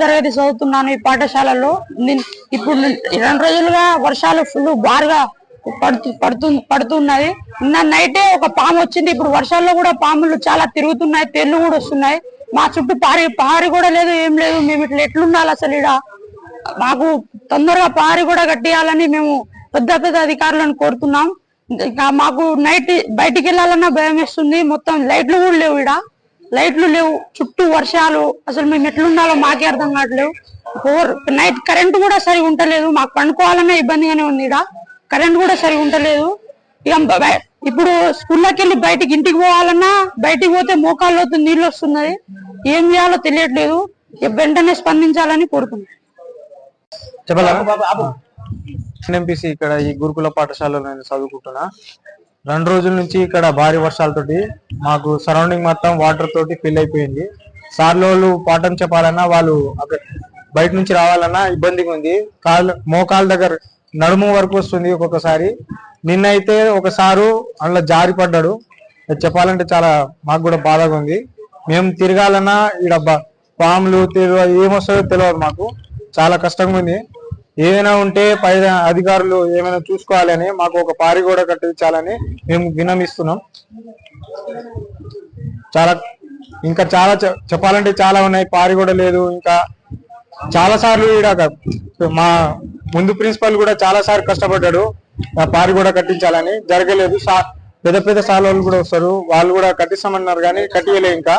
తరగతి చదువుతున్నాను ఈ పాఠశాలలో. ఇప్పుడు రెండు రోజులుగా వర్షాలు ఫుల్ బారుగా పడుతు పడుతు పడుతున్నది. నిన్న నైటే ఒక పాము వచ్చింది. ఇప్పుడు వర్షాల్లో కూడా పాములు చాలా తిరుగుతున్నాయి. తెల్లు కూడా వస్తున్నాయి. మా చుట్టూ పారి పారి కూడా లేదు ఏం లేదు. మేము ఇట్లా ఎట్లుండాలి అసలు ఇడ మాకు తొందరగా పారి కూడా కట్టేయాలని మేము పెద్ద పెద్ద అధికారులను కోరుతున్నాం. ఇంకా మాకు నైట్ బయటికి వెళ్ళాలన్నా భయం వేస్తుంది. మొత్తం లైట్లు కూడా లేవు ఇడ లైట్లు లేవు. చుట్టూ వర్షాలు. అసలు మేము ఎట్లుండాలో మాకే అర్థం కావట్లేవు ఫోర్ నైట్ కరెంట్ కూడా సరిగా ఉంటలేదు. మాకు పండుకోవాలన్నా ఇబ్బందిగానే ఉంది ఇడ కరెంట్ కూడా సరిగా ఉండలేదు. ఇక ఇప్పుడు స్కూల్లోకి వెళ్ళి బయటికి ఇంటికి పోవాలన్నా బయటికి పోతే మోకాళ్ళతో నీళ్ళు వస్తున్నది ఏం చేయాలో తెలియట్లేదు. వెంటనే స్పందించాలని కోరుకున్నాను ఇక్కడ ఈ గురుకుల పాఠశాలలో నేను చదువుకుంటున్నా. రెండు రోజుల నుంచి ఇక్కడ భారీ వర్షాలతోటి మాకు సరౌండింగ్ మొత్తం వాటర్ తోటి ఫిల్ అయిపోయింది. సార్లు వాళ్ళు పాఠం చెప్పాలన్నా వాళ్ళు బయట నుంచి రావాలన్నా ఇబ్బందిగా ఉంది. కాళ్ళు మోకాళ్ళ దగ్గర నడుము వరకు వస్తుంది ఒక్కొక్కసారి. నిన్న అయితే అందులో జారి పడ్డాడు అది చెప్పాలంటే చాలా మాకు కూడా బాధగా ఉంది. మేము తిరగాలన్నా ఈడ బ- పాములు తిరుగు ఏమొస్తుందో తెలియదు మాకు. చాలా కష్టంగా ఉంది. ఏదైనా ఉంటే పై అధికారులు ఏమైనా చూసుకోవాలని మాకు ఒక పారి కూడా కట్టించాలని మేము విన్నమిస్తున్నాం చాలా ఇంకా చాలా చెప్పాలంటే చాలా ఉన్నాయి. పారి కూడా లేదు ఇంకా చాలా సార్లు ఈడ మా ముందు ప్రిన్సిపల్ కూడా చాలా సార్లు కష్టపడ్డాడు. పారి కూడా కట్టించాలని. జరగలేదు. సా పెద్ద పెద్ద సార్లు వాళ్ళు కూడా వస్తారు. వాళ్ళు కూడా కట్టిస్తామన్నారు కానీ కట్టియలే ఇంకా.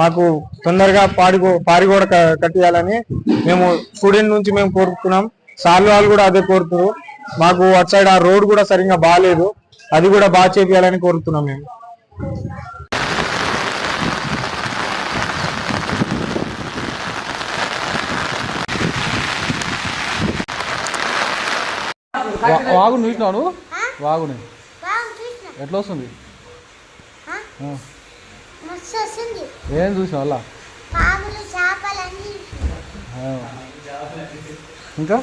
మాకు తొందరగా పాడి పారి కూడా కట్టియాలని మేము స్టూడెంట్ నుంచి మేము కోరుతున్నాం సార్లు వాళ్ళు కూడా అదే కోరుతున్నారు మాకు అటు సైడ్ ఆ రోడ్ కూడా సరిగ్గా బాగాలేదు అది కూడా బాగా చేపియాలని కోరుతున్నాం మేము. వా- వాగుని చూసినావు నువ్వు? వాగుని. చూసిన. ఎట్లా వస్తుంది ఏం చూసినావు? అలా. ఇంకా?